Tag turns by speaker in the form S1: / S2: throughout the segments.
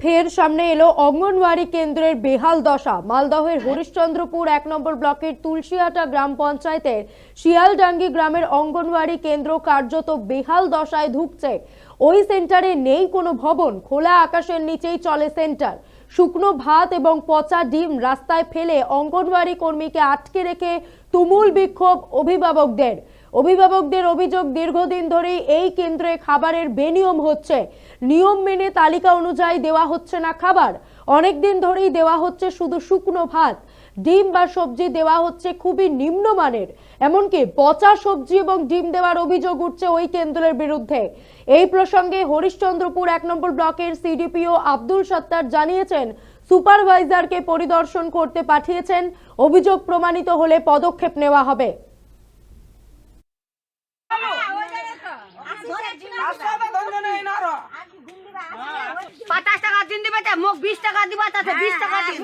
S1: ফের সামনে এলো অঙ্গনওয়াড়ি কেন্দ্রের বেহাল দশা। মালদহের হরিশ্চন্দ্রপুর এক নম্বর ব্লকের তুলসিয়াটা গ্রাম পঞ্চায়েতের শিয়ালডাঙ্গি গ্রামের অঙ্গনওয়াড়ি কেন্দ্র কার্যত বেহাল দশায় ধুঁকছে। ওই সেন্টারে নেই কোনো ভবন, খোলা আকাশের নিচেই চলে সেন্টার। শুকনো ভাত এবং পচা ডিম রাস্তায় ফেলে অঙ্গনওয়াড়ি কর্মীকে আটকে রেখে তুমুল বিক্ষোভ অভিভাবকদের। অভিভাবকদের অভিযোগ দীর্ঘদিন ধরেই এই কেন্দ্রে খাবারের বেনিয়ম হচ্ছে। নিয়ম মেনে তালিকা অনুযায়ী দেওয়া হচ্ছে না খাবার। অনেক দিন ধরেই দেওয়া হচ্ছে শুধু শুকনো ভাত। ডিম বা সবজি দেওয়া হচ্ছে খুবই নিম্নমানের এমনকি পচা সবজি এবং ডিম দেওয়ার অভিযোগ উঠছে ওই কেন্দ্রের বিরুদ্ধে। এই প্রসঙ্গে হরিশ্চন্দ্রপুর এক নম্বর ব্লকের সিডিপিও আব্দুল সত্তার জানিয়েছেন, সুপারভাইজারকে পরিদর্শন করতে পাঠিয়েছেন। অভিযোগ প্রমাণিত হলে পদক্ষেপ নেওয়া হবে
S2: পঞ্চাশ টাকা দিন দিবা তা মোক বিশ টাকা দিবা তাতে বিশ টাকা দিন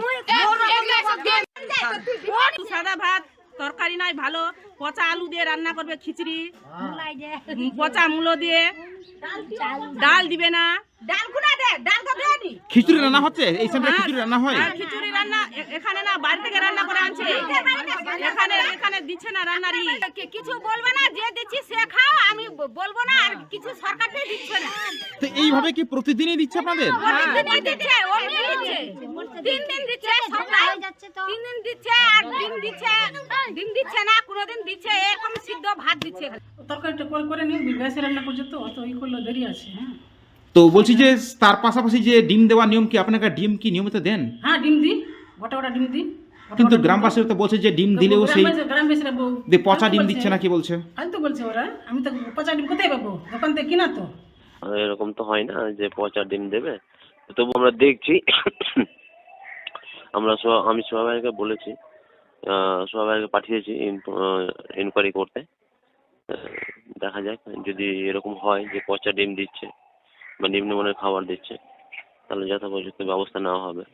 S3: সাদা ভাত তরকারি নাই ভালো। পচা আলু দিয়ে রান্না করবে খিচড়ি পচা মূলো দিয়ে। ডাল দিবে না।
S2: ডাল কোনা দে? ডাল তো দেনি
S4: খিচুড়ি রান্না হচ্ছে? এই সময় খিচুড়ি রান্না হয়
S3: খিচুড়ি রান্না এখানে না বাড়ি থেকে রান্না করে আনছে। এখানে এখানে দিচ্ছে না রান্নারি
S2: কিছু বলবে না যে দিচ্ছি সে খাও আমি বলব না আর কিছু সরকার থেকে দিচ্ছে না।
S4: তো এইভাবে কি প্রতিদিনই দিচ্ছে আপনাদের?
S2: প্রতিদিনই দিচ্ছে অমনি দিচ্ছে। তিন দিন দিচ্ছে সপ্তাহে। তিন দিন দিচ্ছে আর দিন দিচ্ছে দিন দিচ্ছে না কোনোদিন দিচ্ছে এরকম সিদ্ধ ভাত দিচ্ছে।
S5: তরকারিটা করে করে গ্যাসে রান্না করছে তো অত ই করলে দেরি আছে হ্যাঁ।
S4: তো বলছি যে তার পাশাপাশি যে ডিম দেওয়ার নিয়ম কি আপনাকে ডিম কি নিয়মিত দেন?
S5: হ্যাঁ ডিম দিই। গোটা গোটা ডিম দিই
S4: কিন্তু গ্রামবাসীরা তো বলছে যে ডিম। দিলেও সেই
S5: গ্রামবাসীরা বউ-
S4: যে পচা ডিম দিচ্ছে
S5: বলছে।
S4: না কি বলছে?
S5: ফালতু বলছে ওরা। আমি তো পচা ডিম কোথায় পাবো? দোকান থেকে কিনা তো।
S6: এরকম তো হয় না যে পচা ডিম দেবে। তবু আমরা দেখছি আমরা আমি সবাইকে বলেছি সবাইকে পাঠিয়েছি ইনকোয়ারি করতে। দেখা যাক যদি এরকম হয় যে পচা ডিম দিচ্ছে বা নিম্নমানের খাবার দিচ্ছে তাহলে যথাপযুক্ত ব্যবস্থা নেওয়া হবে।